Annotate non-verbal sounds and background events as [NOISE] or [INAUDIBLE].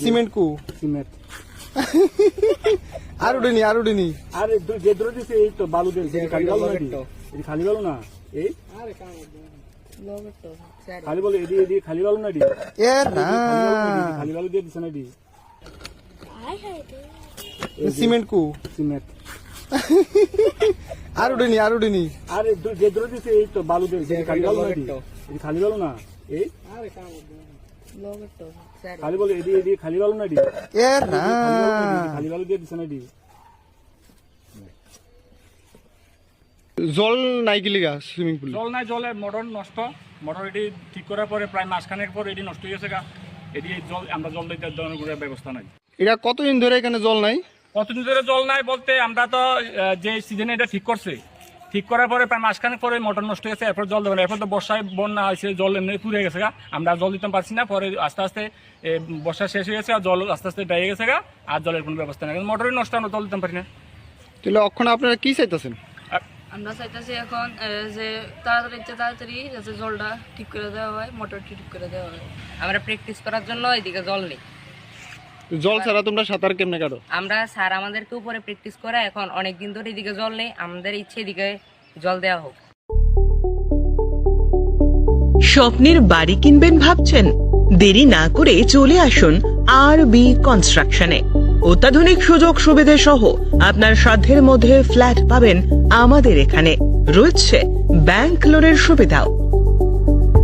Cement কু? Cement. [LAUGHS] আর উঠেনি আর উঠেনি আর যে দূরে দিছে এই তো বালু দিয়েছে খালি বালু না এটি। খালি বালু না? এই? খালি বালু এদি এদি খালি বালু না এটি। এ না। খালি বালু দিয়ে দিছে না এটি। সিমেন্ট কু? সিমেন্ট। [LAUGHS] আর উঠেনি আর উঠেনি আর যে দূরে দিছে এই তো বালু দিয়েছে খালি বালু না। এটি খালি বালু না? এই? খালি বালু এদি এদি খালি বালু না এটি। এ না। খালি বালু দিয়ে দিছে না এটি। জল নাই কি লিগা সুইমিং পুল জল নাই জলে মোটর নষ্ট। মোটর এটি ঠিক করার পরে প্রায় মাসখানেক পর এটি নষ্ট হয়ে গেছে গা। এটি জল আমরা জল দিতে কোনো ব্যবস্থা নাই। এটা কতদিন ধরে এখানে জল নাই? কতদিন ধরে জল নাই বলতে আমরা তো যে সিজনে এটা ঠিক করছে ঠিক করার পরে প্রায় মাসখানেক পরে মোটর নষ্ট হয়ে গেছে এরপর জল দেবে না। এরপর তো বর্ষায় বন্যা হয়েছে জল এমনি পুড়ে গেছে গা। আমরা জল দিতে পারছি না পরে আস্তে আস্তে বর্ষা শেষ হয়ে গেছে আর জল আস্তে আস্তে ডাইয়ে গেছে গা আর জলের কোনো ব্যবস্থা নেই। মোটরই নষ্ট আমরা জল দিতে পারি না। তাহলে অক্ষণ আপনারা কি চাইতেছেন? আর আমরা চাইতেছি এখন যে তাড়াতাড়ি তাড়াতাড়ি যাতে জলটা ঠিক করে দেওয়া হয় মোটরটি ঠিক করে দেওয়া হয়। আমরা প্র্যাকটিস করার জন্য এদিকে জল নেই। জল ছাড়া তোমরা সাঁতার কেমনে কাটো? আমরা স্যার আমাদেরকে উপরে প্র্যাকটিস করা এখন অনেক দিন ধরে এদিকে জল নেই আমাদের ইচ্ছে এদিকে জল দেওয়া হোক। স্বপ্নের বাড়ি কিনবেন ভাবছেন? দেরি না করে চলে আসুন আর বি কনস্ট্রাকশনে অত্যাধুনিক সুযোগ সুবিধে সহ আপনার সাধ্যের মধ্যে ফ্ল্যাট পাবেন আমাদের এখানে। রয়েছে ব্যাংক লোনের সুবিধাও।